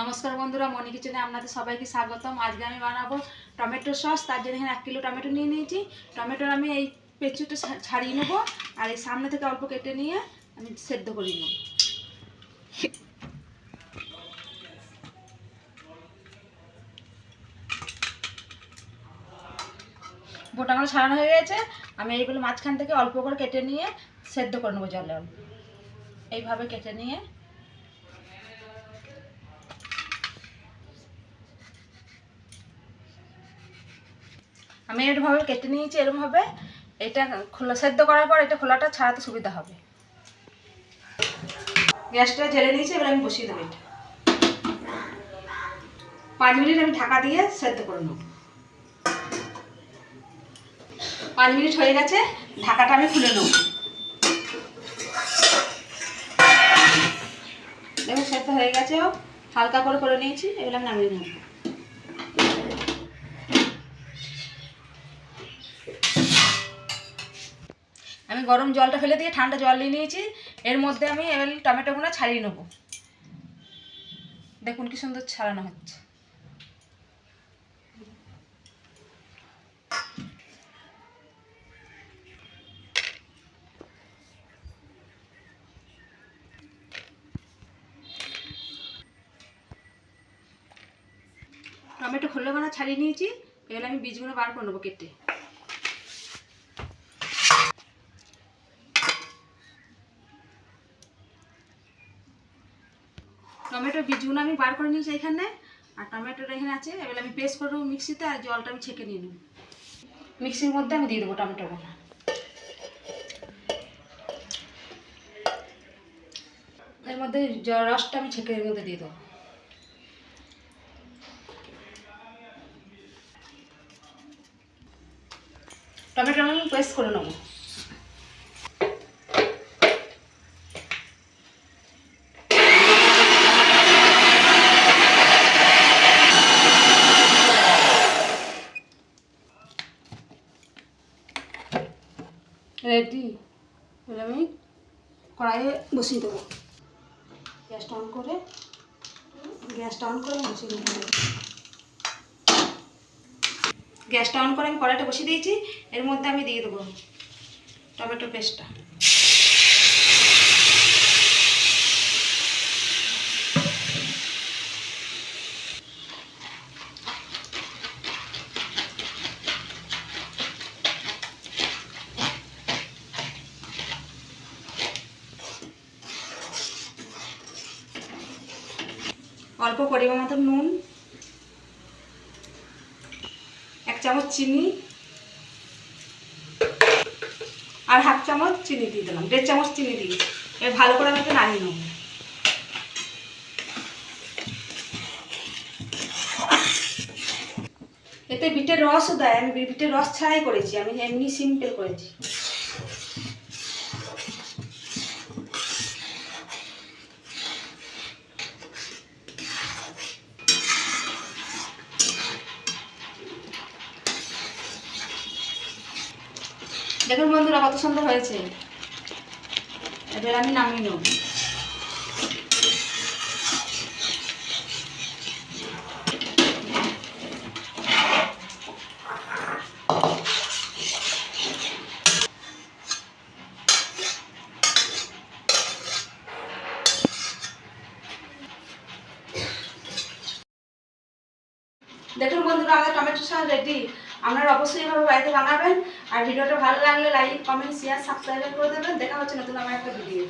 নমস্কার বন্ধুরা, মনি কিচেনে আপনাদের সবাইকে স্বাগতম। আজকে আমি বানাবো টমেটো সস। তার জন্য এখানে এক কিলো টমেটো নিয়ে নিয়েছি। টমেটোর আমি এই পেঁচুটা ছাড়িয়ে নেব আর এই সামনে থেকে অল্প কেটে নিয়ে আমি সেদ্ধ করে নেব। বোটাগুলো ছাড়ানো হয়ে গেছে। আমি এইগুলো মাঝখান থেকে অল্প করে কেটে নিয়ে সেদ্ধ করে নেব জলে এইভাবে কেটে নিয়ে আমি এরভাবে কেটে নিয়েছি, এরমভাবে এটা খোলা সেদ্ধ করার পর এটা খোলাটা ছাড়াতে সুবিধা হবে। গ্যাসটা জেলে নিয়েছি, এবার আমি বসিয়ে দেবো এটা। পাঁচ মিনিট আমি ঢাকা দিয়ে সেদ্ধ করে নেব। পাঁচ মিনিট হয়ে গেছে, ঢাকাটা আমি খুলে নেব। দেখো, সেদ্ধ হয়ে গেছে। হালকা করে করে নিয়েছি, এবার আমি নামিয়ে নেব। গরম জলটা ফেলে দিয়ে ঠান্ডা জল নিয়ে নিয়েছি। এর মধ্যে আমি এবার টমেটোগুলো ছাড়িয়ে নেব। দেখুন কি সুন্দর ছাড়ানো হচ্ছে। টমেটো মানে ছাড়িয়ে নিয়েছি। এবার আমি বীজগুলো বার করে নেব কেটে। টমেটোর বীজগুলো আমি বার করে নিয়েছি এখানে, আর টমেটোটা এখানে আছে। এবার আমি পেস্ট করে দেবো মিক্সিতে আর জলটা আমি ছেঁকে নিয়ে নেব। মিক্সির মধ্যে আমি দিয়ে দেবো টমেটোগুলো এর মধ্যে রসটা আমি ছেঁকে এর মধ্যে দিয়ে দেবো। টমেটো আমি পেস্ট করে নেব। রেডি? এবার আমি কড়াইয়ে বসিয়ে দেবো। গ্যাসটা অন করে, গ্যাসটা অন করে বসিয়ে দেবো। গ্যাসটা অন করে আমি কড়াইটা বসিয়ে দিয়েছি, এর মধ্যে আমি দিয়ে দেবো টমেটো পেস্টটা। অল্প পরিমাণ মতো নুন, এক চামচ চিনি আর হাফ চামচ চিনি দিয়ে দিলাম, দেড় চামচ চিনি দিই এবার ভালো করে আমি একটু নাড়িয়ে নেব। এতে বিটের রসও দেয়, আমি বিটের রস ছাড়াই করেছি, আমি এমনি সিম্পল করেছি। দেখুন বন্ধুরা কত সুন্দর হয়েছে। এবার আমি নামিয়ে নেব। দেখুন বন্ধুরা, আমাদের টমেটো সস রেডি আপনারা অবশ্যই এভাবে বাড়িতে বানাবেন। আর ভিডিওটা ভালো লাগলে লাইক কমেন্ট শেয়ার সাবস্ক্রাইব করে দেবেন। দেখা হচ্ছে নতুন আমার একটা ভিডিও